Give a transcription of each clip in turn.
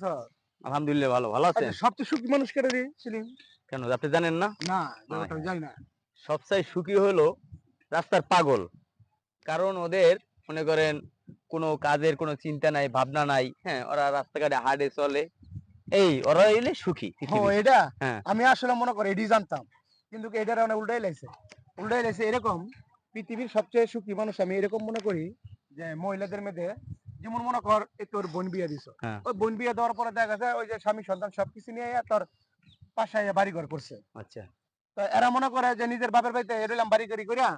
আছো? আলহামদুলিল্লাহ ভালো ভালো আছেন? আচ্ছা, সবচেয়ে সুখী মানুষ সেলিম কেন আপনি জানেন না? না আমি জানি না। সবচেয়ে সুখী হলো রাস্তার পাগল। কারণ ওদের মনে করেন কোনো কাজের কোনো চিন্তা নাই ভাবনা নাই হ্যাঁ ওরা রাস্তাঘাটে হাঁটে চলে। এই ওরা এলে সুখী ও এটা? হ্যাঁ। আমি আসলে মনে করি এটি জানতাম। কিন্তু এটার অনেক উল্টাই লাইছে? উল্টাই লাইছে এরকম পৃথিবীর সবচেয়ে সুখী মানুষ আমি এরকম মনে করি যে মহিলাদের মধ্যে যেমন মনে কর তোর বোন বিয়ে দিছ। হ্যাঁ। ওই বোন বিয়ে দেওয়ার পরে দেখা যায় ওই যে স্বামী সন্তান সবকিছু নিয়ে তোর পাশায় বাড়ি ঘর করছে। আচ্ছা। তো এরা মনে করে যে নিজের বাপের বাড়িতে এরলাম বাড়ি গাড়ি করিয়া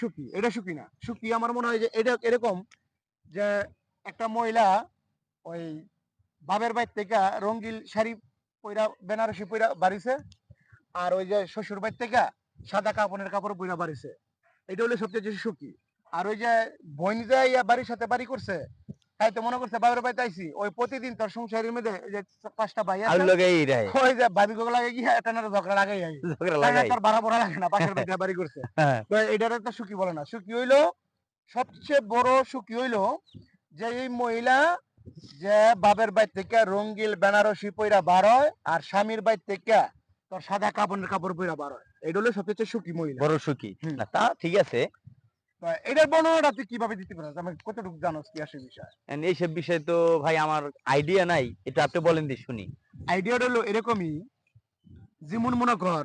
সুখী এটা সুখী না। সুখী আমার মনে হয় যে এটা এরকম যে একটা মহিলা ওই বাপের বাড়ি থেকে রঙ্গিল শাড়ি পইরা বেনারসি পইরা বাড়িছে আর ওই যে শ্বশুর বাড়ি থেকে সাদা কাপড়ের কাপড় পইরা বাড়িছে। এটা হলো সবচেয়ে বেশি সুখী। আর ওই যে বোন যে বাড়ির সাথে বাড়ি করছে তো মনে করছে বাপের বাড়িতে আইছি। ওই প্রতিদিন তোর সংসারের মধ্যে যে পাঁচটা ভাই আছে লোকে এই রায় ওই যে ভাবি গুলো লাগে গিয়ে একটা না ঝগড়া লাগাই আই। ঝগড়া লাগাই লাগাই। তোর বাড়া বড়া লাগে না পাশের বাড়িতে বাড়ি করছে। হ্যাঁ। তো এটার একটা সুখী বলে না। সুখী হইল সবচেয়ে বড় সুখী হইল যে এই মহিলা যে বাবের বাড়ি থেকে রঙ্গিল বেনারসি পইরা বার হয় আর স্বামীর বাড়ি থেকে তোর সাদা কাপড়ের কাপড় পইরা বার হয়। এটা হলো সবচেয়ে সুখী মহিলা। বড় সুখী। না তা ঠিক আছে। এটার বর্ণনাটা তুই কীভাবে দিতে আমি কতটুকু জানোস কি আসে বিষয়? বিষয়ে তো ভাই আমার আইডিয়া নাই। এটা আপনি বলেন দি শুনি। আইডিয়াটা হলো এরকমই যেমন মনে কর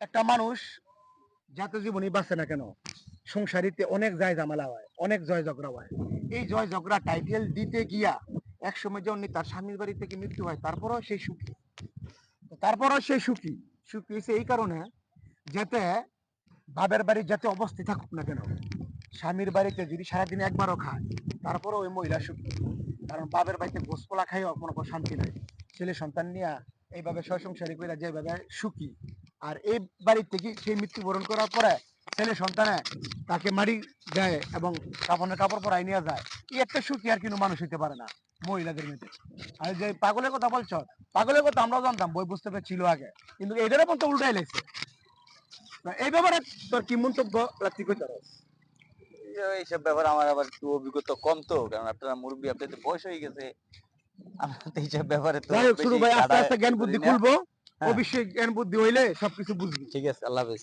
একটা মানুষ যত জীবনই বাঁচে না কেন সংসারিতে অনেক জয় ঝামেলা হয় অনেক জয় ঝগড়া হয়। এই জয় ঝগড়া টাইটেল দিতে গিয়া একসময় যখন তার স্বামীর বাড়ি থেকে মৃত্যু হয় তারপরেও সেই সুখী। তারপরেও সেই সুখী। সুখী হয়েছে এই কারণে যাতে বাবের বাড়ি যাতে অবস্থিত থাকুক না কেন, স্বামীর বাড়িতে যদি সারাদিন একবারও খায়, তারপরেও ওই মহিলা সুখী। কারণ বাবের বাড়িতে গোসপলা খাইও কোনো শান্তি নাই। ছেলে সন্তান নিয়ে এইভাবে সংসারী করে যেভাবে সুখী। আর এই বাড়ির থেকে সেই মৃত্যুবরণ করার পরে ছেলে সন্তানে তাকে মারি দেয় এবং কাপড়ের কাপড় পরাই নিয়ে যায়? এই একটা সুখী আর কিন্তু মানুষ হইতে পারে না, মহিলাদের মধ্যে। আর যে পাগলের কথা বলছ, পাগলের কথা আমরাও জানতাম, বই বুঝতে ছিল আগে। কিন্তু এটার তো উল্টাই লাগছে। এই ব্যাপারে তোর কি মন্তব্য তুই কইতে এইসব ব্যাপারে আমার আবার একটু অভিজ্ঞতা কম তো কারণ আপনারা মুরব্বী আপনাদের বয়স হয়ে গেছে। আমার তো এইসব ব্যাপারে তো শুরু ভাই আস্তে আস্তে জ্ঞান বুদ্ধি। খুলবো। হ্যাঁ। অবশ্যই জ্ঞান বুদ্ধি হইলে সবকিছু বুঝবি। ঠিক আছে আল্লাহ হাফেজ।